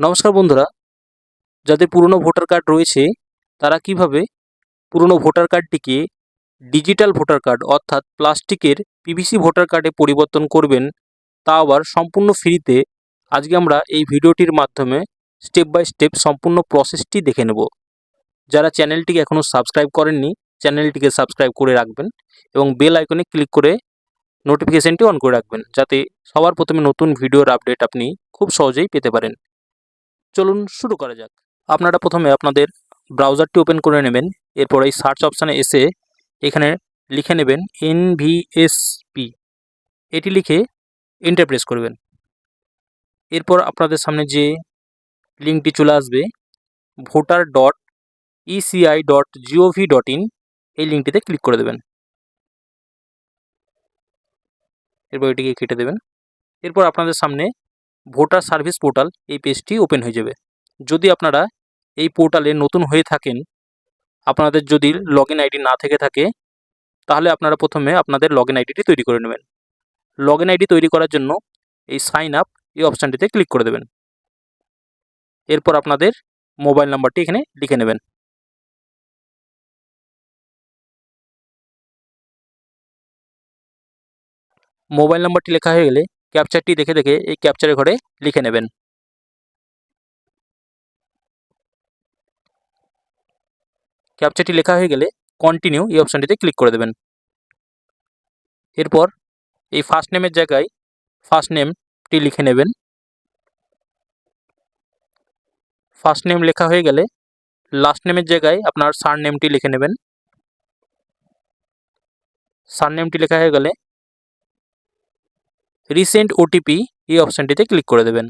নমস্কার বন্ধুরা, যাদের পুরনো ভোটার কার্ড রয়েছে, তারা কীভাবে পুরনো ভোটার কার্ডটিকে ডিজিটাল ভোটার কার্ড অর্থাৎ প্লাস্টিকের পিভিসি ভোটার কার্ডে পরিবর্তন করবেন, তা আবার সম্পূর্ণ ফ্রিতে আজকে আমরা এই ভিডিওটির মাধ্যমে স্টেপ বাই স্টেপ সম্পূর্ণ প্রসেসটি দেখে নেব। যারা চ্যানেলটিকে এখনও সাবস্ক্রাইব করেননি, চ্যানেলটিকে সাবস্ক্রাইব করে রাখবেন এবং বেল আইকনে ক্লিক করে নোটিফিকেশনটি অন করে রাখবেন, যাতে সবার প্রথমে নতুন ভিডিওর আপডেট আপনি খুব সহজেই পেতে পারেন। চলুন শুরু করা যাক। আপনারা প্রথমে আপনাদের ব্রাউজারটি ওপেন করে নেবেন, এরপর এই সার্চ অপশানে এসে এখানে লিখে নেবেন এনভিএসপি এটি লিখে এন্টার প্রেস করবেন। এরপর আপনাদের সামনে যে লিঙ্কটি চলে আসবে voter dot ECI dot GOV dot in এই লিঙ্কটিতে ক্লিক করে দেবেন। এরপর এটিকে কেটে দেবেন। এরপর আপনাদের সামনে ভোটার সার্ভিস পোর্টাল এই পেজটি ওপেন হয়ে যাবে। যদি আপনারা এই পোর্টালে নতুন হয়ে থাকেন, আপনাদের যদি লগ আইডি না থেকে থাকে, তাহলে আপনারা প্রথমে আপনাদের লগ আইডিটি তৈরি করে নেবেন। লগ আইডি তৈরি করার জন্য এই সাইন আপ এই অপশানটিতে ক্লিক করে দেবেন। এরপর আপনাদের মোবাইল নাম্বারটি এখানে লিখে নেবেন। মোবাইল নাম্বারটি লেখা হয়ে গেলে ক্যাপচারটি দেখে দেখে এই ক্যাপচারের ঘরে লিখে নেবেন। ক্যাপচারটি লেখা হয়ে গেলে কন্টিনিউ এই অপশানটিতে ক্লিক করে দেবেন। এরপর এই ফার্স্ট নেমের জায়গায় ফার্স্ট নেমটি লিখে নেবেন। ফার্স্ট নেম লেখা হয়ে গেলে লাস্ট নেমের জায়গায় আপনার সার নেমটি লিখে নেবেন। সার নেমটি লেখা হয়ে গেলে রিসেন্ট ওটিপি এই অপশানটিতে ক্লিক করে দেবেন।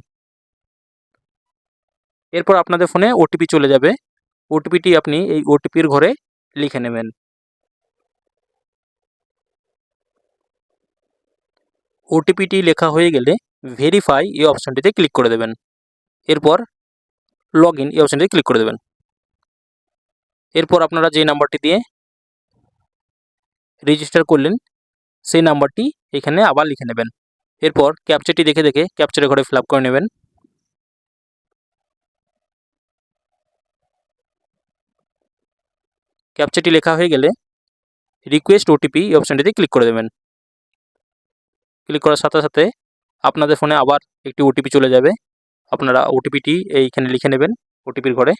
এরপর আপনাদের ফোনে ওটিপি চলে যাবে। ওটিপিটি আপনি এই ওটিপির ঘরে লিখে নেবেন। ওটিপিটি লেখা হয়ে গেলে ভেরিফাই এই অপশানটিতে ক্লিক করে দেবেন। এরপর লগ ইন এই অপশানটিতে ক্লিক করে দেবেন। এরপর আপনারা যে নাম্বারটি দিয়ে রেজিস্টার করলেন, সেই নাম্বারটি এখানে আবার লিখে নেবেন। এরপর ক্যাপচারটি দেখে দেখে ক্যাপচারের ঘরে ফিল করে নেবেন। ক্যাপচারটি লেখা হয়ে গেলে রিকোয়েস্ট ওটিপি এই অপশানটিতে ক্লিক করে দেবেন। ক্লিক করার সাথে সাথে আপনাদের ফোনে আবার একটি ওটিপি চলে যাবে। আপনারা ওটিপিটি এইখানে লিখে নেবেন ওটিপির ঘরে।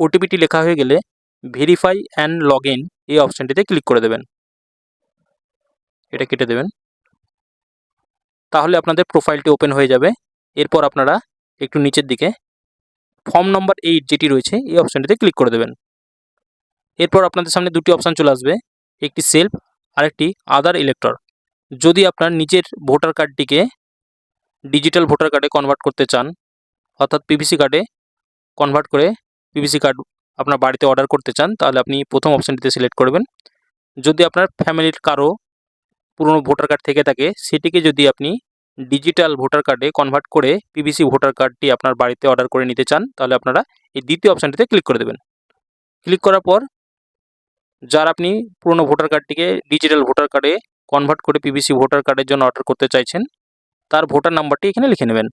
ওটিপিটি লেখা হয়ে গেলে ভেরিফাই অ্যান্ড লগ ইন এই অপশানটিতে ক্লিক করে দেবেন। এটা কেটে দেবেন। তাহলে আপনাদের প্রোফাইলটি ওপেন হয়ে যাবে। এরপর আপনারা একটু নিচের দিকে ফর্ম নম্বর এইট যেটি রয়েছে, এই অপশানটিতে ক্লিক করে দেবেন। এরপর আপনাদের সামনে দুটি অপশান চলে আসবে, একটি সেলফ আর একটি আদার ইলেক্টর যদি আপনার নিজের ভোটার কার্ডটিকে ডিজিটাল ভোটার কার্ডে কনভার্ট করতে চান, অর্থাৎ পিভিসি কার্ডে কনভার্ট করে পিভিসি কার্ড আপনার বাড়িতে অর্ডার করতে চান, তাহলে আপনি প্রথম অপশানটিতে সিলেক্ট করবেন। যদি আপনার ফ্যামিলির কারও পুরনো ভোটার কার্ড থেকে থাকে, সেটিকে যদি আপনি ডিজিটাল ভোটার কার্ডে কনভার্ট করে পিভিসি ভোটার কার্ডটি আপনার বাড়িতে অর্ডার করে নিতে চান, তাহলে আপনারা এই দ্বিতীয় অপশানটিতে ক্লিক করে দেবেন। ক্লিক করার পর যার আপনি পুরনো ভোটার কার্ডটিকে ডিজিটাল ভোটার কার্ডে কনভার্ট করে পিভিসি ভোটার কার্ডের জন্য অর্ডার করতে চাইছেন, তার ভোটার নাম্বারটি এখানে লিখে নেবেন।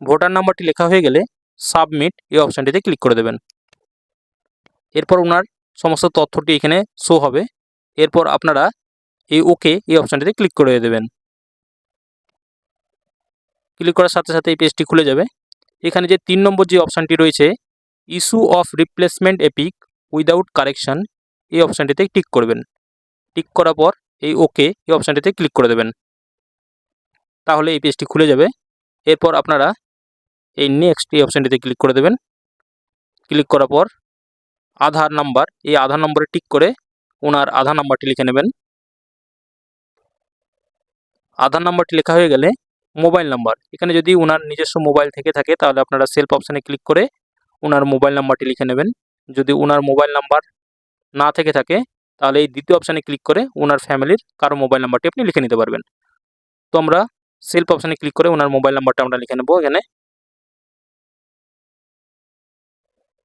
ভোটার নাম্বারটি লেখা হয়ে গেলে সাবমিট এই অপশানটিতে ক্লিক করে দেবেন। এরপর ওনার সমস্ত তথ্যটি এখানে শো হবে। এরপর আপনারা এই ওকে এই অপশানটিতে ক্লিক করে দেবেন। ক্লিক করার সাথে সাথে এই পেজটি খুলে যাবে। এখানে যে তিন নম্বর যে অপশানটি রয়েছে issue of replacement EPIC without correction এই অপশানটিতে টিক করবেন। টিক করার পর এই ওকে এই অপশানটিতে ক্লিক করে দেবেন। তাহলে এই পেজটি খুলে যাবে। এরপর আপনারা এই নেক্সট এই অপশানটিতে ক্লিক করে দেবেন। ক্লিক করার পর আধার নাম্বার এই আধার নম্বরে টিক করে ওনার আধার নাম্বারটি লিখে নেবেন। আধার নাম্বারটি লেখা হয়ে গেলে মোবাইল নাম্বার এখানে যদি ওনার নিজস্ব মোবাইল থেকে থাকে তাহলে আপনারা সেলফ অপশানে ক্লিক করে ওনার মোবাইল নাম্বারটি লিখে নেবেন। যদি ওনার মোবাইল নাম্বার না থেকে থাকে তাহলে এই দ্বিতীয় অপশানে ক্লিক করে ওনার ফ্যামিলির কারও মোবাইল নাম্বারটি আপনি লিখে নিতে পারবেন। তো আমরা সেলফ অপশানে ক্লিক করে ওনার মোবাইল নাম্বারটা আমরা লিখে নেব। এখানে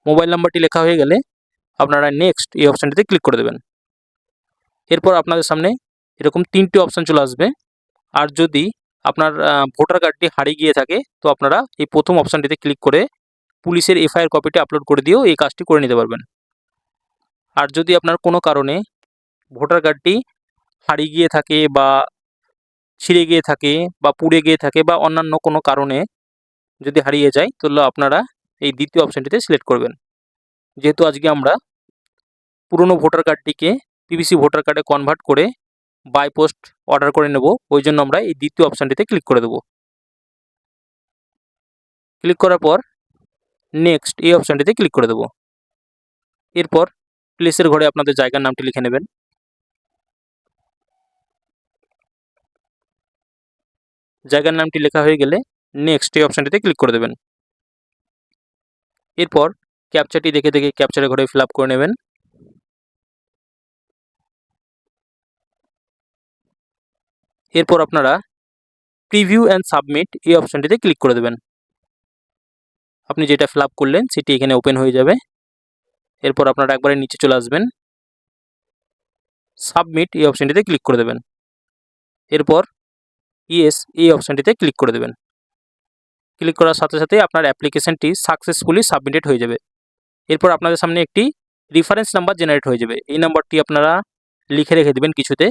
মোবাইল নাম্বারটি লেখা হয়ে গেলে আপনারা নেক্সট এই অপশানটিতে ক্লিক করে দেবেন। এরপর আপনাদের সামনে এরকম তিনটি অপশান চলে আসবে। আর যদি আপনার ভোটার কার্ডটি হারিয়ে গিয়ে থাকে, তো আপনারা এই প্রথম অপশানটিতে ক্লিক করে পুলিশের এফআইআর কপিটি আপলোড করে দিয়েও এই কাজটি করে নিতে পারবেন। আর যদি আপনার কোনো কারণে ভোটার কার্ডটি হারিয়ে গিয়ে থাকে বা ছিঁড়ে গিয়ে থাকে বা পুড়ে গিয়ে থাকে বা অন্যান্য কোনো কারণে যদি হারিয়ে যায়, তাহলে আপনারা এই দ্বিতীয় অপশানটিতে সিলেক্ট করবেন। যেহেতু আজকে আমরা পুরনো ভোটার কার্ডটিকে পিভিসি ভোটার কার্ডে কনভার্ট করে বাই পোস্ট অর্ডার করে নেব, ওই জন্য আমরা এই দ্বিতীয় অপশানটিতে ক্লিক করে দেব। ক্লিক করার পর নেক্সট এই অপশানটিতে ক্লিক করে দেব। এরপর প্লেসের ঘরে আপনাদের জায়গার নামটি লিখে নেবেন। জায়গার নামটি লেখা হয়ে গেলে নেক্সট এই অপশানটিতে ক্লিক করে দেবেন। এরপর ক্যাপচারটি দেখে দেখে ক্যাপচারের ঘরে ফিল করে নেবেন। এরপর আপনারা প্রিভিউ অ্যান্ড সাবমিট এই অপশানটিতে ক্লিক করে দেবেন। আপনি যেটা ফিল করলেন সেটি এখানে ওপেন হয়ে যাবে। এরপর আপনারা একবারে নিচে চলে আসবেন। সাবমিট এই অপশানটিতে ক্লিক করে দেবেন। এরপর ইয়েস এই অপশানটিতে ক্লিক করে দেবেন। ক্লিক করার সাথে সাথে আপনার অ্যাপ্লিকেশানটি সাকসেসফুলি সাবমিটেড হয়ে যাবে। এরপর আপনাদের সামনে একটি রিফারেন্স নাম্বার জেনারেট হয়ে যাবে। এই নাম্বারটি আপনারা লিখে রেখে দেবেন কিছুতে,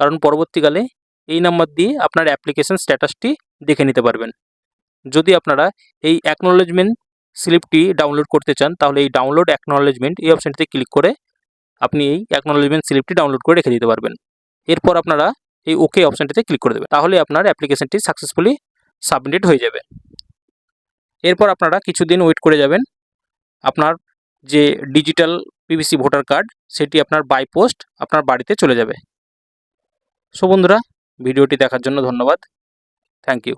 কারণ পরবর্তীকালে এই নাম্বার দিয়ে আপনার অ্যাপ্লিকেশন স্ট্যাটাসটি দেখে নিতে পারবেন। যদি আপনারা এই অ্যাকনোলেজমেন্ট স্লিপটি ডাউনলোড করতে চান, তাহলে এই ডাউনলোড অ্যাকনোলেজমেন্ট এই অপশানটিতে ক্লিক করে আপনি এই অ্যাকনোলেজমেন্ট স্লিপটি ডাউনলোড করে রেখে দিতে পারবেন। এরপর আপনারা এই ওকে অপশানটিতে ক্লিক করে দেবেন। তাহলে আপনার অ্যাপ্লিকেশনটি সাকসেসফুলি সাবমিটেড হয়ে যাবে। এরপর আপনারা কিছুদিন ওয়েট করে যাবেন। আপনার যে ডিজিটাল পিভিসি ভোটার কার্ড সেটি আপনার বাই পোস্ট আপনার বাড়িতে চলে যাবে। সো বন্ধুরা ভিডিওটি দেখার জন্য ধন্যবাদ। Thank you